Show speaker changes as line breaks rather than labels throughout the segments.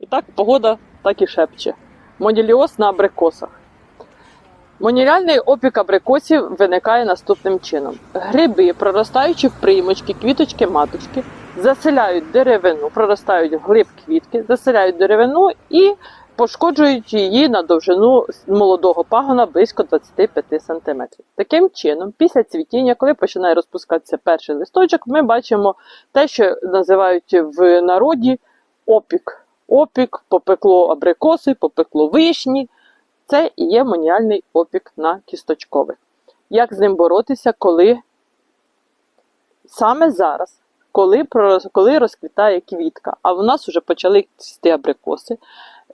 І так погода так і шепче. Моніліоз на абрикосах. Моніляльний опік абрикосів виникає наступним чином: гриби, проростаючи в приймочки, квіточки, маточки, заселяють деревину, проростають глиб квітки, заселяють деревину і пошкоджують її на довжину молодого пагона близько 25 см. Таким чином, після цвітіння, коли починає розпускатися перший листочок, ми бачимо те, що називають в народі опік. Опік, попекло абрикоси, попекло вишні. Це і є маніальний опік на кісточкових. Як з ним боротися, коли саме зараз, коли, коли розквітає квітка, а в нас вже почали цвісти абрикоси,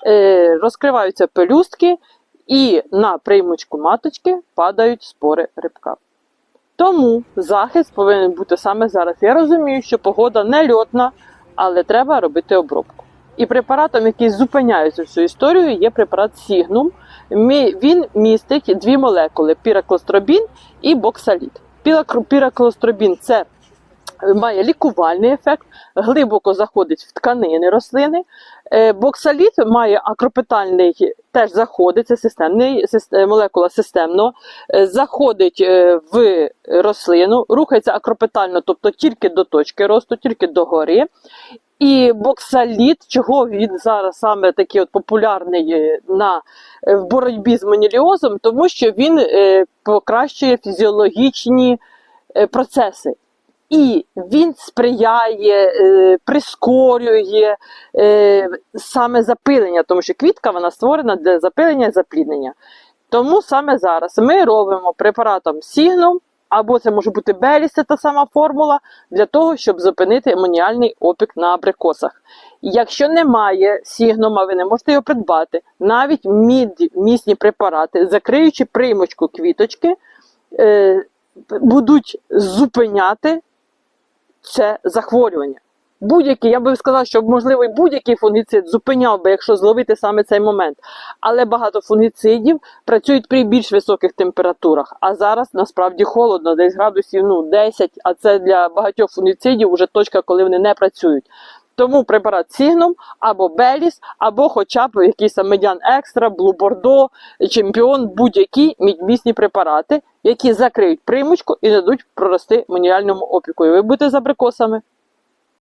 е, розкриваються пелюстки, і на приймочку маточки падають спори рибка. Тому захист повинен бути саме зараз. Я розумію, що погода не льотна, але треба робити обробку. І препаратом, який зупиняє цю історію, є препарат Сігнум. Він містить дві молекули: піраклостробін і боксаліт. Піраклостробін це має лікувальний ефект, глибоко заходить в тканини рослини. Е, Боксаліт має акропитальний, теж заходить, це системний, е, молекула системно, е, заходить в рослину, рухається акропитально, тобто тільки до точки росту, тільки до гори. І боксаліт, чого він зараз саме такий от популярний на, в боротьбі з маніліозом, тому що він покращує фізіологічні процеси. І він сприяє, е, прискорює е, саме запилення, тому що квітка вона створена для запилення і запліднення. Тому саме зараз ми робимо препаратом Сігнум, або це може бути Беліс, та сама формула, для того, щоб зупинити амоніальний опік на абрикосах. Якщо немає сігнома, ви не можете його придбати. Навіть мід, місні препарати, закриючи приймочку квіточки, е, будуть зупиняти це захворювання. Будь-який, я би сказав, що можливо будь-який фунгіцид зупиняв би, якщо зловити саме цей момент. Але багато фунгіцидів працюють при більш високих температурах. А зараз насправді холодно, десь градусів ну, 10, а це для багатьох фунгіцидів вже точка, коли вони не працюють. Тому препарат Сігнум або Беліс, або хоча б якийсь медян екстра, Блу Бордо, чемпіон, будь-які мідмісні препарати, які закриють примочку і дадуть прорости маніальному опіку. І ви будете з абрикосами.